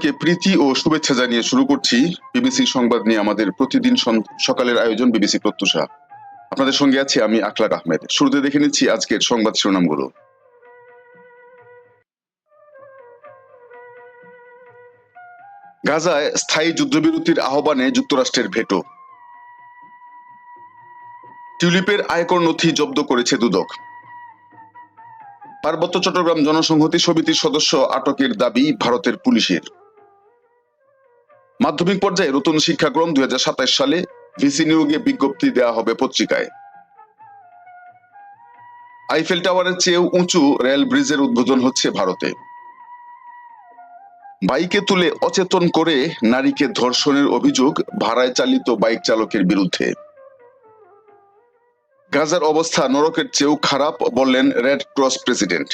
সবাইকে প্রীতি ও শুভেচ্ছা জানিয়ে শুরু করছি বিবিসি সংবাদ নিয়ে আমাদের প্রতিদিন সকালের আয়োজন বিবিসি প্রত্যুষা। আপনাদের সঙ্গে আছি আমি আখলাক আহমেদ। শুরুতে দেখে নিচ্ছি আজকের সংবাদ শিরোনামগুলো। গাজায় স্থায়ী যুদ্ধবিরতির আহ্বানে যুক্তরাষ্ট্রের ভেটো। টিউলিপের আয়কর নথি জব্দ করেছে দুদক। পার্বত্য চট্টগ্রাম জনসংহতি সমিতির সদস্য আটকের দাবি ভারতের পুলিশের। মাধ্যমিক পর্যায়ে নতুন শিক্ষাক্রম দুই সালে ভিসি নিয়োগে বিজ্ঞপ্তি দেওয়া হবে পত্রিকায়। আইফেল টাওয়ারের চেয়েও উঁচু রেল ব্রিজের উদ্বোধন হচ্ছে ভারতে। বাইকে তুলে অচেতন করে নারীকে ধর্ষণের অভিযোগ, ভাড়ায় চালিত বাইক চালকের বিরুদ্ধে। গাজার অবস্থা নরকের চেয়েও খারাপ, বললেন রেড ক্রস প্রেসিডেন্ট।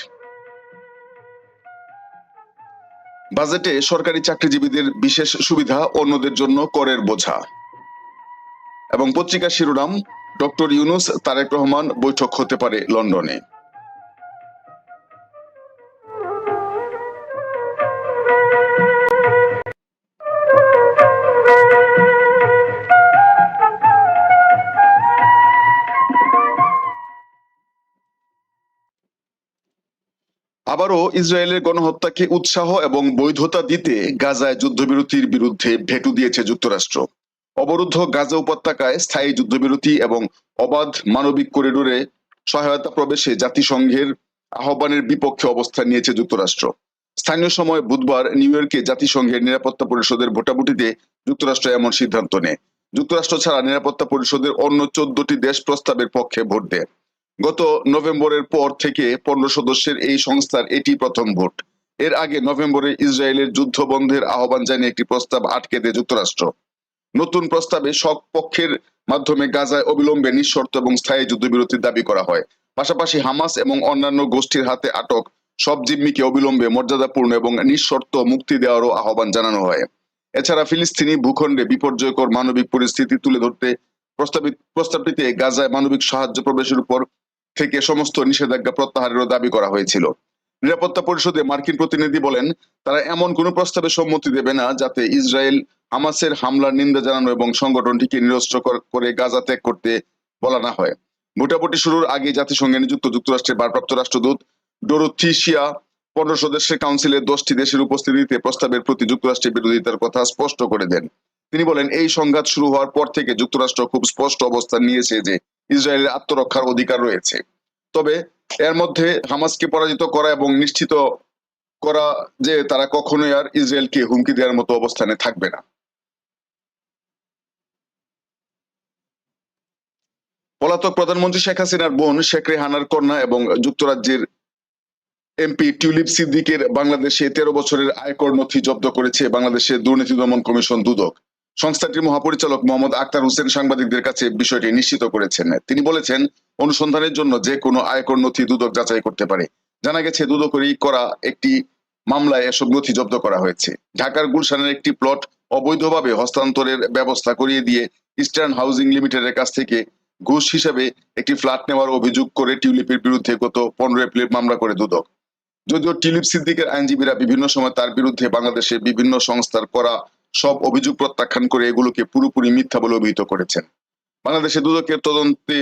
বাজেটে সরকারি চাকরিজীবীদের বিশেষ সুবিধা অন্যদের জন্য করের বোঝা। এবং পত্রিকার শিরোনাম, ডক্টর ইউনুস তারেক রহমান বৈঠক হতে পারে লন্ডনে। ইসরায়েলের গণহত্যাকে উৎসাহ এবং বৈধতা দিতে গাজায় যুদ্ধবিরতির বিরুদ্ধে ভেটু দিয়েছে যুক্তরাষ্ট্র। অবরুদ্ধ গাজা উপত্যকায় স্থায়ী যুদ্ধবিরতি এবং অবাধ মানবিক করিডোরে সহায়তা প্রবেশে জাতিসংঘের আহ্বানের বিপক্ষে অবস্থান নিয়েছে যুক্তরাষ্ট্র। স্থানীয় সময় বুধবার নিউ ইয়র্কে জাতিসংঘের নিরাপত্তা পরিষদের ভোটাভুটিতে যুক্তরাষ্ট্র এমন সিদ্ধান্ত নেয়। যুক্তরাষ্ট্র ছাড়া নিরাপত্তা পরিষদের অন্য চোদ্দটি দেশ প্রস্তাবের পক্ষে ভোট দেয়। গত নভেম্বরের পর থেকে পনেরো সদস্যের এই সংস্থার এটি প্রথম ভোট। এর আগে নভেম্বরে ইসরায়েলের যুদ্ধ বন্ধের আহ্বান জানিয়ে একটি প্রস্তাব আটকে দেয় যুক্তরাষ্ট্র। নতুন প্রস্তাবে সব পক্ষের মাধ্যমে গাজায় অবিলম্বে নিঃশর্ত এবং স্থায়ী যুদ্ধবিরতির দাবি করা হয়। পাশাপাশি হামাস এবং অন্যান্য গোষ্ঠীর হাতে আটক সব জিম্মিকে অবিলম্বে মর্যাদাপূর্ণ এবং নিঃশর্ত মুক্তি দেওয়ারও আহ্বান জানানো হয়। এছাড়া ফিলিস্তিনি ভূখণ্ডে বিপর্যয়কর মানবিক পরিস্থিতি তুলে ধরতে প্রস্তাবিত প্রস্তাবটিতে গাজায় মানবিক সাহায্য প্রবেশের উপর থেকে সমস্ত নিষেধাজ্ঞা প্রত্যাহারেরও দাবি করা হয়েছিল। নিরাপত্তা পরিষদে মার্কিন প্রতিনিধি বলেন, তারা এমন কোনো প্রস্তাবে সম্মতি দেবে না যাতে ইসরায়েল হামাসের হামলার নিন্দা জানানো এবং সংগঠনটিকে নিরস্ত্র করে গাজা ত্যাগ করতে বলা না হয়। ভোটাভুটি শুরুর আগে জাতিসংঘে নিযুক্ত যুক্তরাষ্ট্রের ভারপ্রাপ্ত রাষ্ট্রদূত ডোরোথিসিয়া পনেরো সদস্যের কাউন্সিলের দশটি দেশের উপস্থিতিতে প্রস্তাবের প্রতি যুক্তরাষ্ট্রের বিরোধিতার কথা স্পষ্ট করে দেন। তিনি বলেন, এই সংঘাত শুরু হওয়ার পর থেকে যুক্তরাষ্ট্র খুব স্পষ্ট অবস্থান নিয়েছে যে ইসরায়েলের আত্মরক্ষার অধিকার রয়েছে। তবে এর মধ্যে হামাসকে পরাজিত করা এবং নিশ্চিত করা যে তারা কখনোই আর ইসরায়েলকে হুমকি দেওয়ার মতো অবস্থানে থাকবে না। পলাতক প্রধানমন্ত্রী শেখ হাসিনার বোন শেখ রেহানার কন্যা এবং যুক্তরাজ্যের এমপি টিউলিপ সিদ্দিকের বাংলাদেশে তেরো বছরের আয়কর নথি জব্দ করেছে বাংলাদেশের দুর্নীতি দমন কমিশন দুদক। সংস্থাটির মহাপরিচালক মোহাম্মদ আক্তার হোসেন সাংবাদিকদের কাছে বিষয়টি নিশ্চিত করেছেন। তিনি বলেছেন, অনুসন্ধানের জন্য যে কোনো আয়কর নথি দুদক যাচাই করতে পারে। জানা গেছে দুদকেরই করা একটি মামলায় এসব নথি জব্দ করা হয়েছে। ঢাকার গুলশানের একটি প্লট অবৈধভাবে হস্তান্তরের ব্যবস্থা করিয়ে দিয়ে ইস্টার্ন হাউজিং লিমিটেডের কাছ থেকে ঘুষ হিসাবে একটি ফ্ল্যাট নেওয়ার অভিযোগ করে টিউলিপের বিরুদ্ধে গত পনেরো এপ্রিল মামলা করে দুদক। যদিও টিউলিপ সিদ্দিকের আইনজীবীরা বিভিন্ন সময় তার বিরুদ্ধে বাংলাদেশের বিভিন্ন সংস্থার করা সব অভিযোগ প্রত্যাখ্যান করে এগুলোকে পুরোপুরি মিথ্যা বলে অভিহিত করেছেন। বাংলাদেশে দুদকের তদন্তে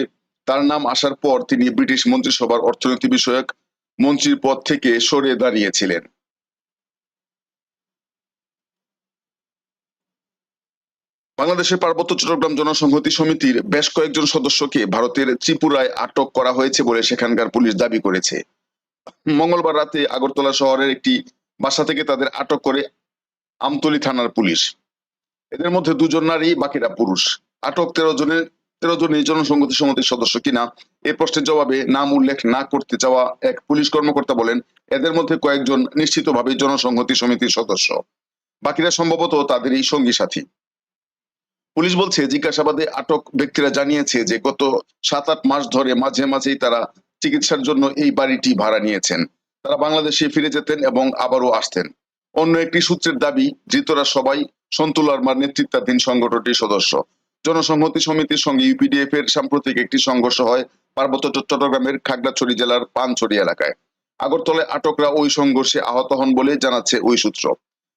তার নাম আসার পর তিনি ব্রিটিশ মন্ত্রিসভার অর্থনীতি বিষয়ক মন্ত্রীর পদ থেকে সরে দাঁড়িয়েছিলেন। বাংলাদেশের পার্বত্য চট্টগ্রাম জনসংহতি সমিতির বেশ কয়েকজন সদস্যকে ভারতের ত্রিপুরায় আটক করা হয়েছে বলে সেখানকার পুলিশ দাবি করেছে। মঙ্গলবার রাতে আগরতলা শহরের একটি বাসা থেকে তাদের আটক করে আমতলী থানার পুলিশ। এদের মধ্যে দুজন নারী, বাকিরা পুরুষ। আটক তেরো জনের, তেরো জনই জনসংহতি সমিতির সদস্য কিনা, এ প্রশ্নের জবাবে নাম উল্লেখ না করতে চাওয়া এক পুলিশ কর্মকর্তা বলেন, এদের মধ্যে কয়েকজন নিশ্চিতভাবে জনসংহতি সমিতির সদস্য। বাকিরা সম্ভবত তাদেরই সঙ্গী সাথী। পুলিশ বলছে, জিজ্ঞাসাবাদে আটক ব্যক্তিরা জানিয়েছে যে গত সাত আট মাস ধরে মাঝে মাঝেই তারা চিকিৎসার জন্য এই বাড়িটি ভাড়া নিয়েছেন। তারা বাংলাদেশে ফিরে যেতেন এবং আবারও আসতেন। অন্য একটি সূত্রের দাবি, ধৃতরা সবাই আর্মার নেতৃত্বাধীন সংগঠনটির সদস্য। জনসংহতি সমিতির সঙ্গে ইউপিডিএফ এর সাম্প্রতিক একটি সংঘর্ষ হয় পার্বত্য চট্টগ্রামের খাগড়াছড়ি জেলার পানছড়ি এলাকায়। আগরতলায় আটকরা ওই সংঘর্ষে আহত হন বলে জানাচ্ছে ওই সূত্র।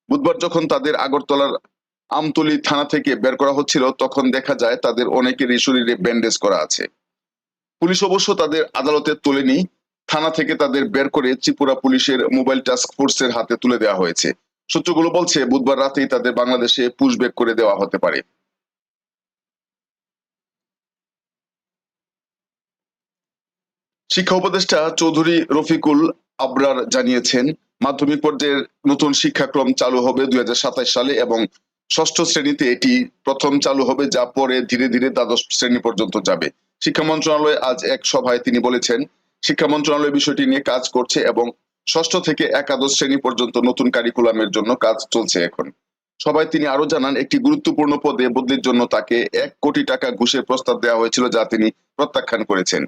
বুধবার যখন তাদের আগরতলার আমতলী থানা থেকে বের করা হচ্ছিল, তখন দেখা যায় তাদের অনেকেরই শরীরে ব্যান্ডেজ করা আছে। পুলিশ অবশ্য তাদের আদালতে তোলেনি। থানা থেকে তাদের বের করে ত্রিপুরা পুলিশের মোবাইল টাস্ক ফোর্সের হাতে তুলে দেওয়া হয়েছে। সূত্রগুলো বলছে, বুধবার রাতেই তাদের বাংলাদেশে পুশব্যাক করে দেওয়া হতে পারে। শিক্ষা উপদেষ্টা চৌধুরী রফিকুল আবরার জানিয়েছেন, মাধ্যমিক পর্যায়ের নতুন শিক্ষাক্রম চালু হবে দুই সালে এবং ষষ্ঠ শ্রেণীতে এটি প্রথম চালু হবে, যা পরে ধীরে ধীরে দ্বাদশ শ্রেণি পর্যন্ত যাবে। শিক্ষা মন্ত্রণালয় আজ এক সভায় তিনি বলেছেন শিক্ষা মন্ত্রণালয় বিষয়টি নিয়ে কাজ করছে এবং ষষ্ঠ থেকে একাদশ শ্রেণি পর্যন্ত নতুন কারিকুলামের জন্য কাজ চলছে এখন। সবাই তিনি আরও জানান, একটি গুরুত্বপূর্ণ পদে বদলির জন্য তাকে এক কোটি টাকা ঘুষের প্রস্তাব দেওয়া হয়েছিল যা তিনি প্রত্যাখ্যান করেছেন।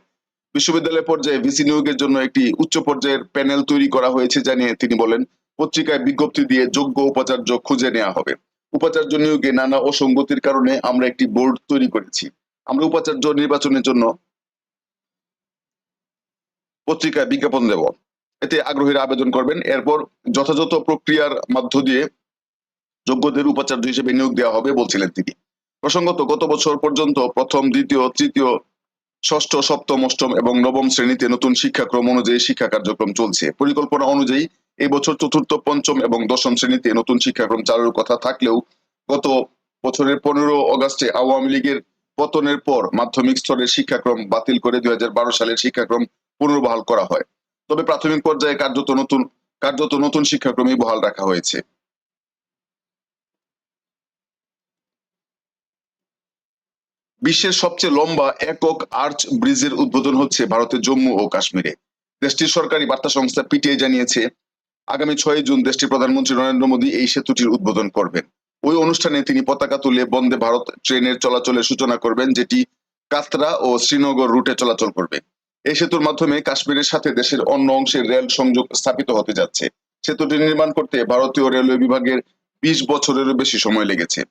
বিশ্ববিদ্যালয় পর্যায়ে ভিসি নিয়োগের জন্য একটি উচ্চ পর্যায়ের প্যানেল তৈরি করা হয়েছে জানিয়ে তিনি বলেন, পত্রিকায় বিজ্ঞপ্তি দিয়ে যোগ্য উপাচার্য খুঁজে নেওয়া হবে। উপাচার্য নিয়োগে নানা অসঙ্গতির কারণে আমরা একটি বোর্ড তৈরি করেছি। আমরা উপাচার্য নির্বাচনের জন্য পত্রিকায় বিজ্ঞাপন দেব। এতে আগ্রহীরা আবেদন করবেন। এরপর যথাযথ প্রক্রিয়ার মধ্য দিয়ে যোগ্যদের উপাচার্য হিসেবে নিয়োগ দেওয়া হবে বলছিলেন তিনি। প্রসঙ্গত, গত বছর পর্যন্ত প্রথম, দ্বিতীয়, তৃতীয়, ষষ্ঠ, সপ্তম, অষ্টম এবং নবম শ্রেণীতে নতুন শিক্ষাক্রম অনুযায়ী শিক্ষা কার্যক্রম চলছে। পরিকল্পনা অনুযায়ী এই বছর চতুর্থ, পঞ্চম এবং দশম শ্রেণীতে নতুন শিক্ষাক্রম চালুর কথা থাকলেও গত বছরের পনেরো অগাস্টে আওয়ামী লীগের পতনের পর মাধ্যমিক স্তরের শিক্ষাক্রম বাতিল করে দুই হাজার বারো সালের শিক্ষাক্রম পুনর্বহাল করা হয়। তবে প্রাথমিক পর্যায়ে কার্যত নতুন কার্যত নতুন শিক্ষাক্রমই বহাল রাখা হয়েছে। বিশ্বের সবচেয়ে লম্বা একক আর্চ ব্রিজের উদ্বোধন হচ্ছে ভারতের জম্মু ও কাশ্মীরে। দেশটির সরকারি বার্তা সংস্থা পিটিআই জানিয়েছে, আগামী ছয় জুন দেশটির প্রধানমন্ত্রী নরেন্দ্র মোদী এই সেতুটির উদ্বোধন করবেন। ওই অনুষ্ঠানে তিনি পতাকা তুলে বন্দে ভারত ট্রেনের চলাচলের সূচনা করবেন, যেটি কাতরা ও শ্রীনগর রুটে চলাচল করবে। এই সেতুর মাধ্যমে কাশ্মীরের সাথে দেশের অন্য অংশের রেল সংযোগ স্থাপিত হতে যাচ্ছে। সেতুটি নির্মাণ করতে ভারতীয় রেলওয়ে বিভাগের বিশ বছরেরও বেশি সময় লেগেছে।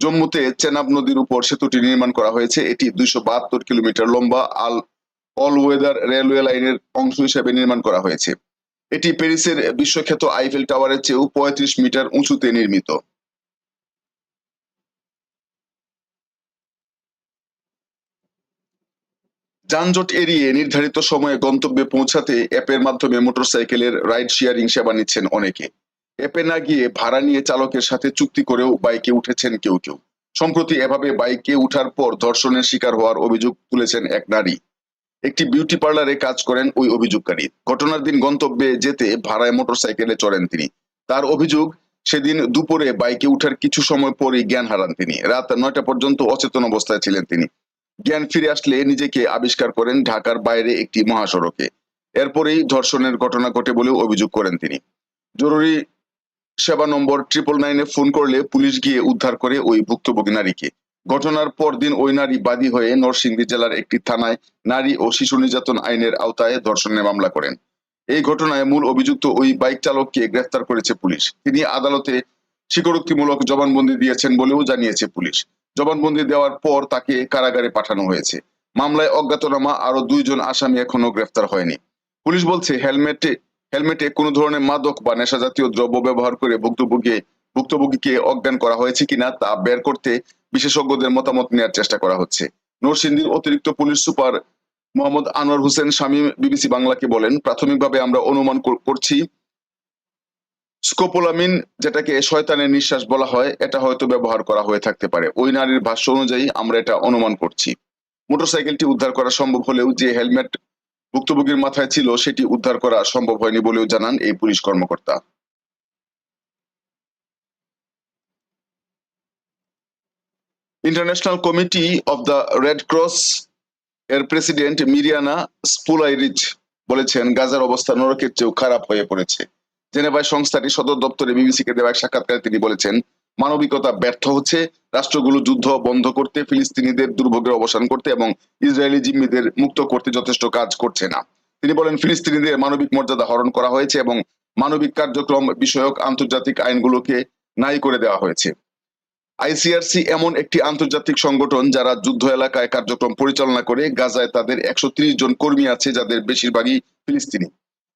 জম্মুতে চেনাব নদীর উপর সেতুটি নির্মাণ করা হয়েছে। এটি দুইশো বাহাত্তর কিলোমিটার লম্বা, আল অল ওয়েদার রেলওয়ে লাইনের অংশ হিসেবে নির্মাণ করা হয়েছে। এটি প্যারিসের বিশ্বখ্যাত আইফেল টাওয়ারের চেয়েও পঁয়ত্রিশ মিটার উঁচুতে নির্মিত। যানজট এড়িয়ে নির্ধারিত সময়ে গন্তব্যে পৌঁছাতে অ্যাপের মাধ্যমে মোটরসাইকেলের রাইড শেয়ারিং সেবা নিচ্ছেন অনেকে। অ্যাপে না গিয়ে ভাড়া নিয়ে চালকের সাথে চুক্তি করেও বাইকে উঠেছেন কেউ কেউ। সম্প্রতি এভাবে বাইকে উঠার পর ধর্ষণের শিকার হওয়ার অভিযোগ তুলেছেন এক নারী। একটি বিউটি পার্লারে কাজ করেন ওই অভিযোগকারী। ঘটনার দিন গন্তব্যে যেতে ভাড়ায় মোটরসাইকেলে চড়েন তিনি। তার অভিযোগ, সেদিন দুপুরে বাইকে উঠার কিছু সময় পরেই জ্ঞান হারান তিনি। রাত নয়টা পর্যন্ত অচেতন অবস্থায় ছিলেন তিনি। জ্ঞান ফিরে আসলে নিজেকে আবিষ্কার করেন ঢাকার বাইরে একটি মহাসড়কে। এরপরেই ধর্ষণের ঘটনা ঘটে বলেও অভিযোগ করেন তিনি। জরুরি সেবা নম্বর ট্রিপল নাইনে ফোন করলে পুলিশ গিয়ে উদ্ধার করে ওই ভুক্তভোগী নারীকে। ঘটনার পর দিন ওই নারী বাদী হয়ে নরসিংদী জেলার একটি থানায় নারী ও শিশু নির্যাতন আইনের আওতায় ধর্ষণের মামলা করেন। এই ঘটনায় মূল অভিযুক্ত ওই বাইক চালককে গ্রেফতার করেছে পুলিশ। তিনি আদালতে স্বীকারোক্তিমূলক জবানবন্দি দিয়েছেন বলেও জানিয়েছে পুলিশ। জবানবন্দি দেওয়ার পর তাকে কারাগারে পাঠানো হয়েছে। মামলায় অজ্ঞাতনামা আরও দুইজন আসামি এখনও গ্রেফতার হয়নি। পুলিশ বলছে, হেলমেটে হেলমেটে কোনো ধরনের মাদক বা নেশা জাতীয় দ্রব্য ব্যবহার করে ভুক্তভোগী, ভুক্তভোগীকে অজ্ঞান করা হয়েছে কিনা তা বের করতে বিশেষজ্ঞদের মতামত নেওয়ার চেষ্টা করা হচ্ছে। নরসিংদীর অতিরিক্ত police super Mohammad Anwar Hossain Shamim BBC বাংলাকে বলেন, প্রাথমিকভাবে আমরা অনুমান করছি স্কোপোলামিন, যেটাকে শয়তানের নিঃশ্বাস বলা হয়, এটা হয়তো ব্যবহার করা হয়ে থাকতে পারে। ওই নারীর ভাষ্য অনুযায়ী আমরা এটা অনুমান করছি। মোটরসাইকেলটি উদ্ধার করা সম্ভব হলেও যে হেলমেট ভুক্তভোগীর মাথায় ছিল, সেটি উদ্ধার করা সম্ভব হয়নি বলেও জানান এই পুলিশ কর্মকর্তা। International Committee of the Red Cross এর প্রেসিডেন্ট মিরিয়ানা স্পুলাইরিচ বলেছেন, গাজার অবস্থা নরকের চেয়েও খারাপ হয়ে পড়েছে। জেনেভায় সংস্থাটি সদর দপ্তরে বিবিসিকে দেওয়া এক সাক্ষাৎকারে তিনি বলেছেন, মানবিকতা ব্যর্থ হচ্ছে, রাষ্ট্রগুলো যুদ্ধ বন্ধ করতে, ফিলিস্তিনিদের দুর্ভোগের অবসান করতে এবং ইসরায়েলি জিম্মিদের মুক্ত করতে যথেষ্ট কাজ করছে না। তিনি বলেন, ফিলিস্তিনিদের মানবিক মর্যাদা হরণ করা হয়েছে এবং মানবিক কার্যক্রম বিষয়ক আন্তর্জাতিক আইনগুলোকে নাই করে দেওয়া হয়েছে। আইসিআরসি এমন একটি আন্তর্জাতিক সংগঠন যারা যুদ্ধ এলাকায় কার্যক্রম পরিচালনা করে, গাজায় তাদের একশো ত্রিশ জন কর্মী আছে, যাদের বেশিরভাগই ফিলিস্তিনি।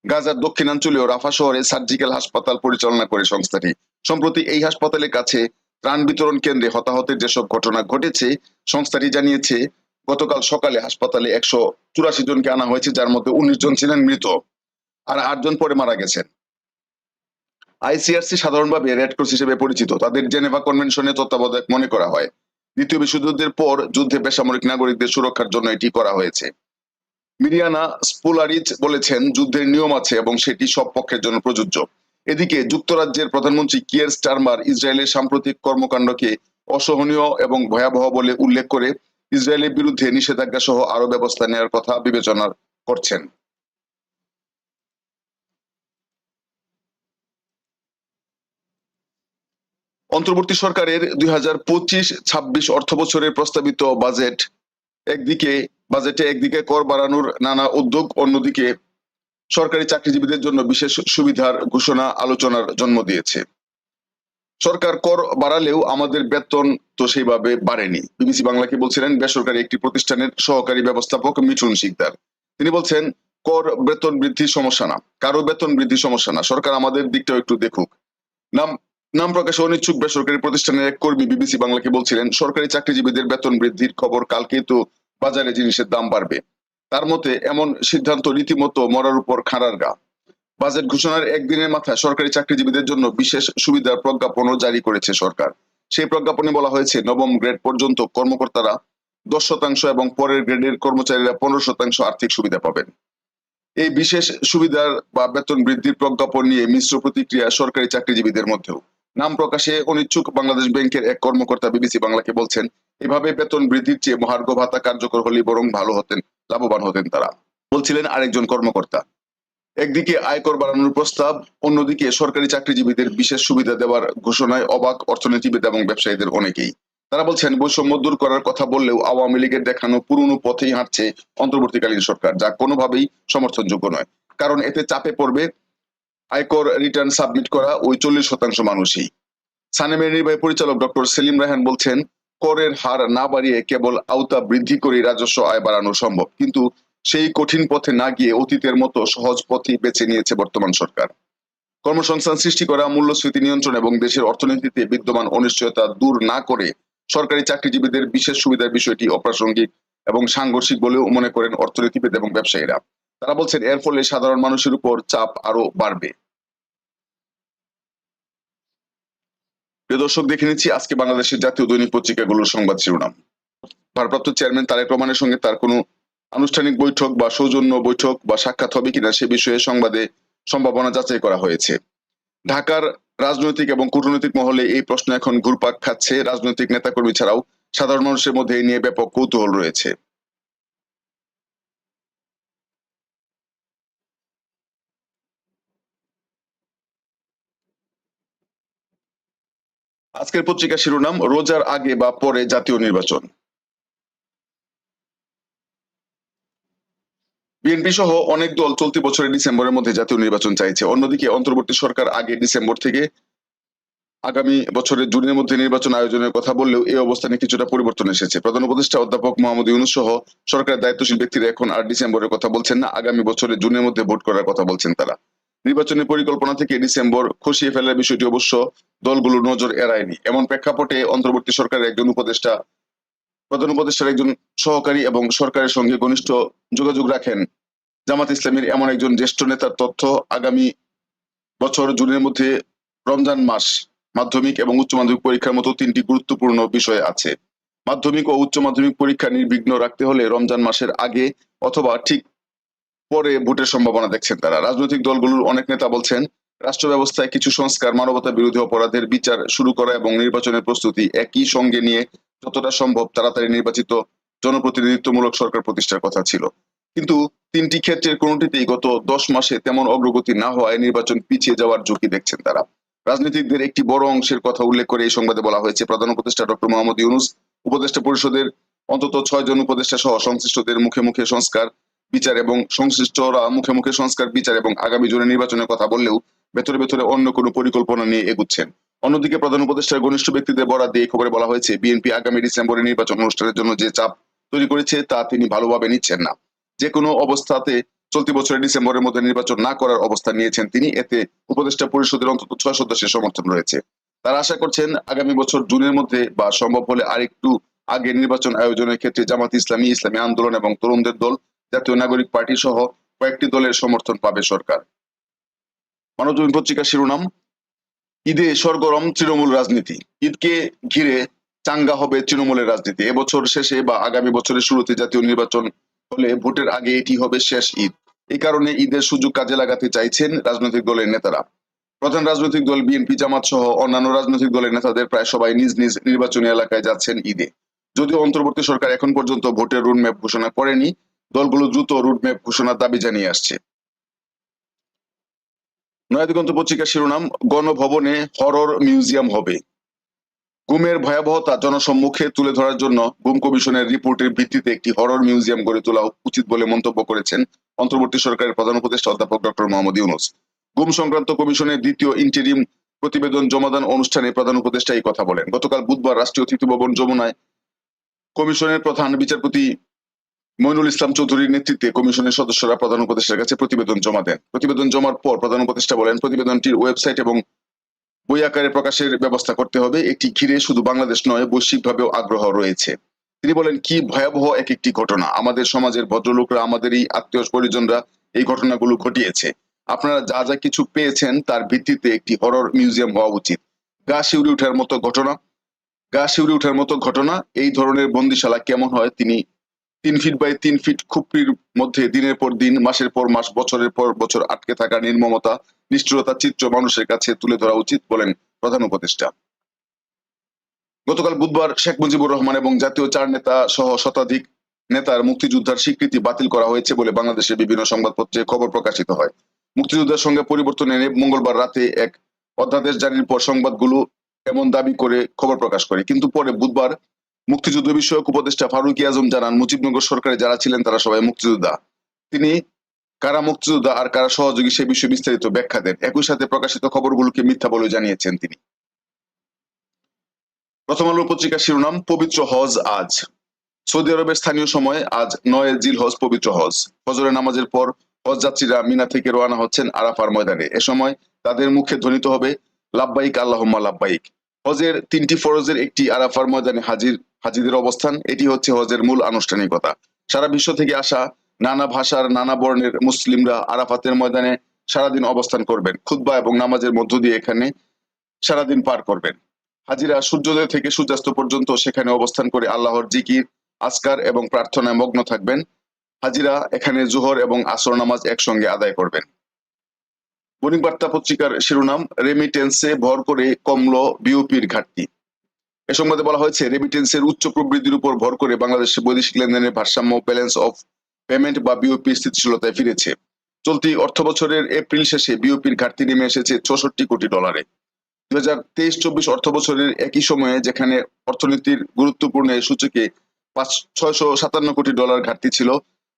গাজার দক্ষিণাঞ্চলীয় রাফা শহরে সার্জিক্যাল হাসপাতাল পরিচালনা করে সংস্থাটি। সম্প্রতি এই হাসপাতালের কাছে ত্রাণ বিতরণ কেন্দ্রে হতাহতের যেসব ঘটনা ঘটেছে, সংস্থাটি জানিয়েছে, গতকাল সকালে হাসপাতালে একশো চুরাশি জনকে আনা হয়েছে, যার মধ্যে উনিশ জন ছিলেন মৃত আর আটজন পরে মারা গেছেন। আইসিআরসি সাধারণভাবে রেড ক্রস হিসেবে পরিচিত। তাদের জেনেভা কনভেনশনে তত্ত্বাবধায়ক মনে করা হয়। দ্বিতীয় বিশ্বযুদ্ধের পর যুদ্ধে বেসামরিক নাগরিকদের সুরক্ষার জন্য এটি করা হয়েছে। মিরিয়ানা স্পোলারিচ বলেছেন, যুদ্ধের নিয়ম আছে এবং সেটি সব পক্ষের জন্য প্রযোজ্য। এদিকে যুক্তরাজ্যের প্রধানমন্ত্রী কিয়ার স্টারমার ইসরায়েলের সাম্প্রতিক কর্মকাণ্ডকে অসহনীয় এবং ভয়াবহ বলে উল্লেখ করে ইসরায়েলের বিরুদ্ধে নিষেধাজ্ঞা সহ আরও ব্যবস্থা নেওয়ার কথা বিবেচনা করছেন। অন্তর্বর্তী সরকারের দুই হাজার পঁচিশ ছাব্বিশ অর্থ বছরের প্রস্তাবিত বাজেট একদিকে বাজেটে একদিকে কর বাড়ানোর নানা উদ্যোগ, অন্যদিকে সরকারি চাকরিজীবীদের জন্য বিশেষ সুবিধার ঘোষণা আলোচনার জন্ম দিয়েছে। সরকার কর বাড়ালেও আমাদের বেতন তো সেইভাবে বাড়েনি। বিবিসি বাংলাকে বলছিলেন, বেসরকারি একটি প্রতিষ্ঠানের সহকারী ব্যবস্থাপক মিঠুন শিকদার। তিনি বলছেন, কর বেতন বৃদ্ধির সমস্যা না। কারও বেতন বৃদ্ধির সমস্যা না। সরকার আমাদের দিকটাও একটু দেখুক। নাম নাম প্রকাশে অনিচ্ছুক বেসরকারি প্রতিষ্ঠানের এক কর্মী বিবিসি বাংলাকে বলছিলেন, সরকারি চাকরিজীবীদের বেতন বৃদ্ধির খবর কালকেই তো বাজারে জিনিসের দাম বাড়বে। তার মতে, এমন সিদ্ধান্ত রীতিমতো মরার উপর খাঁড়ার গা। বাজেট ঘোষণার একদিনের মাথায় সরকারি চাকরিজীবীদের জন্য বিশেষ সুবিধার প্রজ্ঞাপনও জারি করেছে সরকার। সেই প্রজ্ঞাপনে বলা হয়েছে, নবম গ্রেড পর্যন্ত কর্মকর্তারা দশ শতাংশ এবং পরের গ্রেডের কর্মচারীরা পনেরো শতাংশ আর্থিক সুবিধা পাবেন। এই বিশেষ সুবিধার বা বেতন বৃদ্ধির প্রজ্ঞাপন নিয়ে মিশ্র প্রতিক্রিয়া সরকারি চাকরিজীবীদের মধ্যেও। নাম প্রকাশে অনিচ্ছুক বাংলাদেশ ব্যাংকের এক কর্মকর্তা বিবিসি বাংলাকে বলছেন, এভাবে বেতন বৃদ্ধির চেয়ে মহার্ঘ ভাতা কার্যকর হলে বরং ভালো হতেন, লাভবান হতেন তারা। বলছিলেন আরেকজন কর্মকর্তা। একদিকে আয়কর বাড়ানোর প্রস্তাব, অন্যদিকে সরকারি চাকরিজীবীদের বিশেষ সুবিধা দেওয়ার ঘোষণায় অবাক অর্থনীতিবিদ এবং ব্যবসায়ীদের অনেকেই। তারা বলছেন, বৈষম্য দূর করার কথা বললেও আওয়ামী লীগের দেখানো পুরনো পথেই হাঁটছে অন্তর্বর্তীকালীন সরকার, যা কোনোভাবেই সমর্থনযোগ্য নয়। কারণ এতে চাপে পড়বে আয়কর রিটার্ন সাবমিট করা ওই চল্লিশ শতাংশ মানুষই। সানেমের নির্বাহী পরিচালক ডক্টর সেলিম রায়হান বলছেন, করের হার না বাড়িয়ে কেবল আওতা বৃদ্ধি করে রাজস্ব আয় বাড়ানো সম্ভব। কিন্তু সেই কঠিন পথে না গিয়ে অতীতের মতো সহজ পথই বেছে নিয়েছে বর্তমান সরকার। কর্মসংস্থান সৃষ্টি করা, মূল্যস্ফীতি নিয়ন্ত্রণ এবং দেশের অর্থনীতিতে বিদ্যমান অনিশ্চয়তা দূর না করে সরকারি চাকরিজীবীদের বিশেষ সুবিধার বিষয়টি অপ্রাসঙ্গিক এবং সাংঘর্ষিক বলেও মনে করেন অর্থনীতিবিদ এবং ব্যবসায়ীরা। তারা বলছেন, এর ফলে সাধারণ মানুষের উপর চাপ আরও বাড়বে। প্রিয় দর্শক, দেখে নিচ্ছি আজকে বাংলাদেশের জাতীয় দৈনিক পত্রিকাগুলোর সংবাদ শিরোনাম। ভারপ্রাপ্ত চেয়ারম্যান তারেক রহমানের সঙ্গে তার কোনো আনুষ্ঠানিক বৈঠক বা সৌজন্য বৈঠক বা সাক্ষাৎ হবে কিনা সে বিষয়ে সংবাদে সম্ভাবনা যাচাই করা হয়েছে। ঢাকার রাজনৈতিক এবং কূটনৈতিক মহলে এই প্রশ্ন এখন ঘুরপাক খাচ্ছে। রাজনৈতিক নেতাকর্মী ছাড়াও সাধারণ মানুষের মধ্যে এই নিয়ে ব্যাপক কৌতূহল রয়েছে। আজকের পত্রিকা শিরোনাম, রোজার আগে বা পরে জাতীয় নির্বাচন। বিএনপি সহ অনেক দল চলতি বছরের ডিসেম্বরের মধ্যে জাতীয় নির্বাচন চাইছে। অন্যদিকে অন্তর্বর্তী সরকার আগে ডিসেম্বর থেকে আগামী বছরের জুনের মধ্যে নির্বাচন আয়োজনের কথা বললেও এই অবস্থানে কিছুটা পরিবর্তন এসেছে। প্রধান উপদেষ্টা অধ্যাপক মোহাম্মদ ইউনুস সহ সরকারের দায়িত্বশীল ব্যক্তিরা এখন আর ডিসেম্বরের কথা বলছেন না, আগামী বছরের জুনের মধ্যে ভোট করার কথা বলছেন তারা। নির্বাচনের পরিকল্পনা থেকে ডিসেম্বর খসিয়ে ফেলার বিষয়টি অবশ্য দলগুলোর নজর এড়ায়নি। এমন প্রেক্ষাপটে অন্তর্বর্তী সরকারের একজন উপদেষ্টা, প্রধান উপদেষ্টার একজন সহকারী এবং সরকারের সঙ্গে ঘনিষ্ঠ যোগাযোগ রাখেন। জামাত ইসলামের এমন একজন জ্যেষ্ঠ নেতার তথ্য আগামী বছর জুনের মধ্যে রমজান মাস মাধ্যমিক এবং উচ্চ মাধ্যমিক পরীক্ষার মতো তিনটি গুরুত্বপূর্ণ বিষয় আছে। মাধ্যমিক ও উচ্চ মাধ্যমিক পরীক্ষা নির্বিঘ্ন রাখতে হলে রমজান মাসের আগে অথবা ঠিক পরে ভোটের সম্ভাবনা দেখছেন তারা। রাজনৈতিক দলগুলোর অনেক নেতা বলছেন, রাষ্ট্র ব্যবস্থায় কিছু সংস্কার, মানবতা বিরোধী অপরাধের বিচার শুরু করা এবং নির্বাচনের প্রস্তুতি একই সঙ্গে নিয়ে যতটা সম্ভব তাড়াতাড়ি নির্বাচিত জনপ্রতিনিধিত্বমূলক সরকার প্রতিষ্ঠার কথা ছিল। কিন্তু তিনটি ক্ষেত্রের কোনটিতেই গত দশ মাসে তেমন অগ্রগতি না হওয়ায় নির্বাচন পিছিয়ে যাওয়ার ঝুঁকি দেখছেন তারা। রাজনীতিকদের একটি বড় অংশের কথা উল্লেখ করে এই সংবাদে বলা হয়েছে, প্রধান উপদেষ্টা ডক্টর মোহাম্মদ ইউনুস, উপদেষ্টা পরিষদের অন্তত ছয় জন উপদেষ্টা সহ সংশ্লিষ্টদের মুখে মুখে সংস্কার বিচার এবং সংশ্লিষ্টরা মুখে মুখে সংস্কার, বিচার এবং আগামী জুনে নির্বাচনের কথা বললেও ভেতরে ভেতরে অন্য কোনো পরিকল্পনা নিয়ে এগুচ্ছেন। অন্যদিকে প্রধান উপদেষ্টার ঘনিষ্ঠ ব্যক্তিদের বরাদ দিয়ে খবরে বলা হয়েছে, বিএনপি আগামী ডিসেম্বরে নির্বাচন অনুষ্ঠানের জন্য যে চাপ তৈরি করেছে তা তিনি ভালোভাবে নিচ্ছেন না। যে কোনো অবস্থাতে চলতি বছরের ডিসেম্বরের মধ্যে নির্বাচন না করার অবস্থান নিয়েছেন তিনি, এতে উপদেষ্টা পরিষদের অন্তত ছয় সদস্যের সমর্থন রয়েছে। তারা আশা করছেন আগামী বছর জুনের মধ্যে বা সম্ভব হলে আরেকটু আগে নির্বাচন আয়োজনের ক্ষেত্রে জামাত ইসলামী ইসলামী আন্দোলন এবং তরুণদের দল জাতীয় নাগরিক পার্টি সহ কয়েকটি দলের সমর্থন পাবে সরকার। মানবজমিন পত্রিকার শিরোনাম, ঈদে সরগরম তৃণমূল রাজনীতি। ঈদকে ঘিরে চাঙ্গা হবে তৃণমূলের রাজনীতি। এবছর শেষে বা আগামী বছরের শুরুতে জাতীয় নির্বাচন হলে ভোটের আগে এটি হবে শেষ ঈদ। এই কারণে ঈদের সুযোগ কাজে লাগাতে চাইছেন রাজনৈতিক দলের নেতারা। প্রধান রাজনৈতিক দল বিএনপি, জামাত সহ অন্যান্য রাজনৈতিক দলের নেতাদের প্রায় সবাই নিজ নিজ নির্বাচনী এলাকায় যাচ্ছেন ঈদে। যদিও অন্তর্বর্তী সরকার এখন পর্যন্ত ভোটের রুটম্যাপ ঘোষণা করেনি দলগুলো দ্রুত রুটম্যাপ ঘোষণার দাবি জানিয়ে আসছে। নয়াদিগন্ত পত্রিকার শিরোনাম, গণভবনে হরর মিউজিয়াম হবে। গুমের ভয়াবহতা জনসম্মুখে তুলে ধরার জন্য গুম কমিশনের রিপোর্টের ভিত্তিতে একটি হরর মিউজিয়াম গড়ে তোলা উচিত বলে মন্তব্য করেছেন অন্তর্বর্তী সরকারের প্রধান উপদেষ্টা অধ্যাপক ডক্টর মোহাম্মদ ইউনুস। গুম সংক্রান্ত কমিশনের দ্বিতীয় ইন্টেরিম প্রতিবেদন জমাদান অনুষ্ঠানে প্রধান উপদেষ্টা এই কথা বলেন। গতকাল বুধবার রাষ্ট্রীয় অতিথি ভবন যমুনায় কমিশনের প্রধান বিচারপতি মইনুল ইসলাম চৌধুরীর নেতৃত্বে কমিশনের সদস্যরা প্রধান উপদেষ্টার কাছে প্রতিবেদন জমা দেন। প্রতিবেদন জমার পর প্রধান উপদেষ্টা বলেন, প্রতিবেদনটির ওয়েবসাইট এবং বই আকারে প্রকাশের ব্যবস্থা করতে হবে। এটি ঘিরে শুধু বাংলাদেশ নয়, বৈশ্বিকভাবেও আগ্রহ রয়েছে। তিনি বলেন, কি ভয়াবহ এক একটি ঘটনা? আমাদের সমাজের ভদ্রলোকরা, আমাদের এই আত্মীয় পরিজনরা এই ঘটনাগুলো ঘটিয়েছে। আপনারা যা যা কিছু পেয়েছেন তার ভিত্তিতে একটি হরর মিউজিয়াম হওয়া উচিত। গা শিউরে ওঠার মতো ঘটনা, গা শিউরে ওঠার মতো ঘটনা, এই ধরনের বন্দিশালা কেমন হয় তিনি তিন ফিট বাই তিন ফিট খুপড়ির মধ্যে দিনের পর দিন, মাসের পর মাস, বছরের পর বছর আটকে থাকা নির্মমতা, নিষ্ঠুরতা চিত্র মানুষের কাছে তুলে ধরা উচিত বলেন প্রধান উপদেষ্টা। গতকাল বুধবার শেখ মুজিবুর রহমান এবং জাতীয় চার নেতা সহ শতাধিক নেতার মুক্তিযোদ্ধার স্বীকৃতি বাতিল করা হয়েছে বলে বাংলাদেশের বিভিন্ন সংবাদপত্রে খবর প্রকাশিত হয়। মুক্তিযোদ্ধার সঙ্গে পরিবর্তন এনে মঙ্গলবার রাতে এক অধ্যাদেশ জারির পর সংবাদগুলো এমন দাবি করে খবর প্রকাশ করে। কিন্তু পরে বুধবার মুক্তিযুদ্ধ বিষয়ক উপদেষ্টা ফারুকি আজম জানান, মুজিবনগর সরকারে যারা ছিলেন তারা সবাই মুক্তিযোদ্ধা। তিনি কারা মুক্তিযোদ্ধা আর কারা সহযোগী সে বিষয়ে বিস্তারিত ব্যাখ্যা দেন। একই সাথে প্রকাশিত খবরগুলোকে মিথ্যা বলে জানিয়েছেন তিনি। প্রথম আলো পত্রিকার শিরোনাম, পবিত্র হজ আজ। সৌদি আরবের স্থানীয় সময় আজ নয় জিল হজ, পবিত্র হজ। ফজরের নামাজের পর হজ যাত্রীরা মিনা থেকে রওনা হচ্ছেন আরাফার ময়দানে। এ সময় তাদের মুখে ধ্বনিত হবে লাব্বাইক আল্লাহম্মা লাব্বাইক হজের তিনটি ফরজের একটি আরাফার ময়দানে হাজির হাজিদের অবস্থান, এটি হচ্ছে হজের মূল আনুষ্ঠানিকতা। সারা বিশ্ব থেকে আসা নানা ভাষার, নানা বর্ণের মুসলিমরা আরাফাতের ময়দানে সারাদিন অবস্থান করবেন, খুতবা এবং নামাজের মধ্য দিয়ে এখানে সারাদিন পার করবেন। হাজিরা সূর্যোদয় থেকে সূর্যাস্ত পর্যন্ত সেখানে অবস্থান করে আল্লাহর জিকির, আজকার এবং প্রার্থনায় মগ্ন থাকবেন। হাজিরা এখানে জোহর এবং আসর নামাজ একসঙ্গে আদায় করবেন। বণিক বার্তা পত্রিকার শিরোনাম, রেমিটেন্সে ভর করে কমল বিওপির ঘাটতি। এ সংবাদে বলা হয়েছে রেমিটেন্সের উচ্চ প্রবৃদ্ধির উপর ভর করে বাংলাদেশের বৈদেশিক লেনদেনের ভারসাম্য ব্যালেন্স অফ পেমেন্ট বা বিওপি স্থিতিশীলতায় ফিরেছে। চলতি অর্থ বছরের এপ্রিল শেষে বিওপির ঘাটতি নেমে এসেছে চৌষট্টি কোটি ডলারে। দুই হাজার তেইশ চব্বিশ অর্থ বছরের একই সময়ে যেখানে অর্থনীতির গুরুত্বপূর্ণ সূচকে পাঁচ, ছয়শো সাতান্ন কোটি ডলার ঘাটতি ছিল,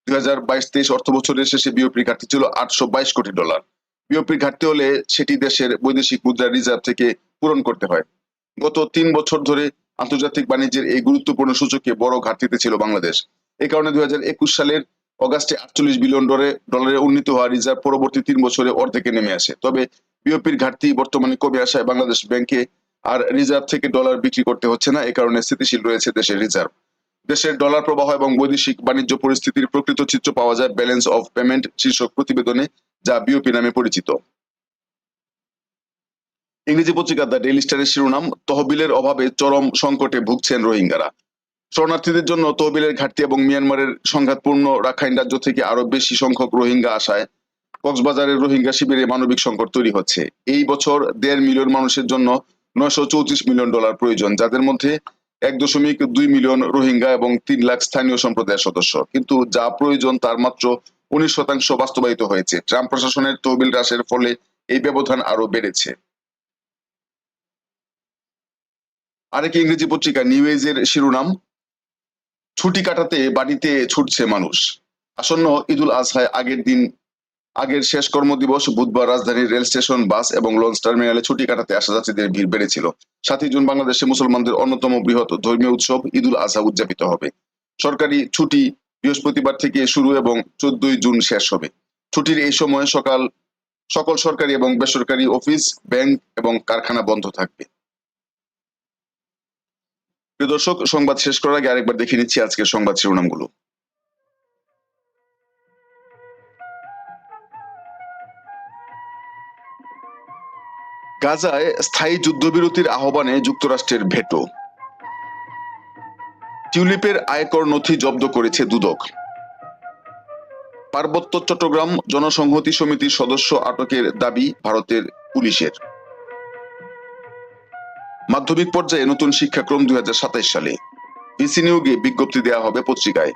দুই হাজার বাইশ তেইশ অর্থ বছরের শেষে বিওপির ঘাটতি ছিল আটশো বাইশ কোটি ডলার। বিওপির ঘাটতি হলে সেটি দেশের বৈদেশিক মুদ্রা রিজার্ভ থেকে পূরণ করতে হয়। গত তিন বছর ধরে আন্তর্জাতিক বাণিজ্যের এই গুরুত্বপূর্ণ সূচকে বড় ঘাটতিতে ছিল বাংলাদেশ। এই কারণে দুই হাজার একুশ সালের অগাস্টে আটচল্লিশ বিলিয়ন ডলারে ডলারে উন্নীত হওয়া রিজার্ভ পরবর্তী তিন বছরে অর্ধেকে নেমে আসে। তবে বিওপির ঘাটতি বর্তমানে কমে আসায় বাংলাদেশ ব্যাংকে আর রিজার্ভ থেকে ডলার বিক্রি করতে হচ্ছে না। এই কারণে স্থিতিশীল রয়েছে দেশের রিজার্ভ। দেশের ডলার প্রবাহ এবং বৈদেশিক বাণিজ্য পরিস্থিতির প্রকৃত চিত্র পাওয়া যায় ব্যালেন্স অফ পেমেন্ট শীর্ষক প্রতিবেদনে, যা বিওপি নামে পরিচিত। ইংরেজি পত্রিকা দ্য ডেইলি স্টারের শিরোনাম, তহবিলের অভাবে চরম সংকটে ভুগছেন রোহিঙ্গারা। শরণার্থীদের জন্য তহবিলের ঘাটতি এবং মিয়ানমারের সংঘাতপূর্ণ রাখাইন রাজ্য থেকে আরও বেশি সংখ্যক রোহিঙ্গা আসায় কক্সবাজারের রোহিঙ্গা শিবিরে মানবিক সংকট তৈরি হচ্ছে। এই বছর দেড় মিলিয়ন মানুষের জন্য নয়শো চৌত্রিশ মিলিয়ন ডলার প্রয়োজন, যাদের মধ্যে এক দশমিক দুই মিলিয়ন রোহিঙ্গা এবং তিন লাখ স্থানীয় সম্প্রদায়ের সদস্য। কিন্তু যা প্রয়োজন তার মাত্র উনিশ শতাংশ বাস্তবায়িত হয়েছে। ট্রাম্প প্রশাসনের তহবিল হ্রাসের ফলে এই ব্যবধান আরও বেড়েছে। আরেক ইংরেজি পত্রিকা নিউ এজের শিরোনাম, ছুটি কাটাতে বাড়িতে ছুটছে মানুষ। আসন্ন ঈদুল আজহায় আগের দিন, আগের শেষ কর্মদিবস, বুধবার রাজধানীর রেল স্টেশন, বাস এবং লঞ্চ টার্মিনালে ছুটি কাটাতে আসা যাত্রীদের ভিড় বেড়েছিল। সাতই জুন বাংলাদেশে মুসলমানদের অন্যতম বৃহৎ ধর্মীয় উৎসব ঈদুল আজহা উদযাপিত হবে। সরকারি ছুটি বৃহস্পতিবার থেকে শুরু এবং চোদ্দই জুন শেষ হবে। ছুটির এই সময়ে সকাল, সকল সরকারি এবং বেসরকারি অফিস, ব্যাংক এবং কারখানা বন্ধ থাকবে। প্রিয় দর্শক, সংবাদ শেষ করার আগে আরেকবার দেখে নিচ্ছি আজকের সংবাদ শিরোনামগুলো। গাজায় স্থায়ী যুদ্ধবিরতির আহ্বানে যুক্তরাষ্ট্রের ভেটো। টিউলিপের আয়কর নথি জব্দ করেছে দুদক। পার্বত্য চট্টগ্রাম জনসংহতি সমিতির সদস্য আটকের দাবি ভারতের পুলিশের। মাধ্যমিক পর্যায়ে নতুন শিক্ষাক্রম দুই সালে। ভিসি নিয়োগে বিজ্ঞপ্তি দেওয়া হবে পত্রিকায়।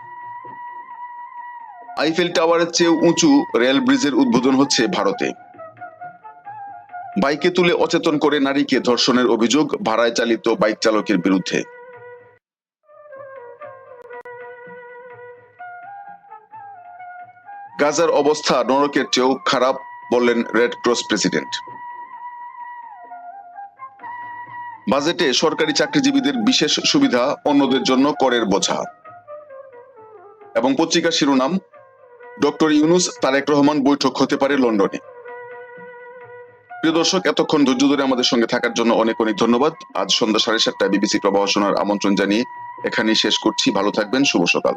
আইফেল টাওয়ারের চেয়ে উঁচু রেল ব্রিজের উদ্বোধন হচ্ছে ভারতে। বাইকে তুলে অচেতন করে নারীকে ধর্ষণের অভিযোগ, ভাড়ায় চালিত বাইক চালকের বিরুদ্ধে। গাজার অবস্থা নরকের চেয়েও খারাপ, বললেন রেড ক্রস প্রেসিডেন্ট। বাজেটে সরকারি চাকরিজীবীদের বিশেষ সুবিধা অন্যদের জন্য করের বোঝা। এবং পত্রিকার শিরোনাম, ডক্টর ইউনুস তারেক রহমান বৈঠক হতে পারে লন্ডনে। প্রিয় দর্শক, এতক্ষণ ধৈর্য ধরে আমাদের সঙ্গে থাকার জন্য অনেক অনেক ধন্যবাদ। আজ সন্ধ্যা সাড়ে সাতটায় বিবিসি প্রবাহ শোনার আমন্ত্রণ জানিয়ে এখানেই শেষ করছি। ভালো থাকবেন, শুভ সকাল।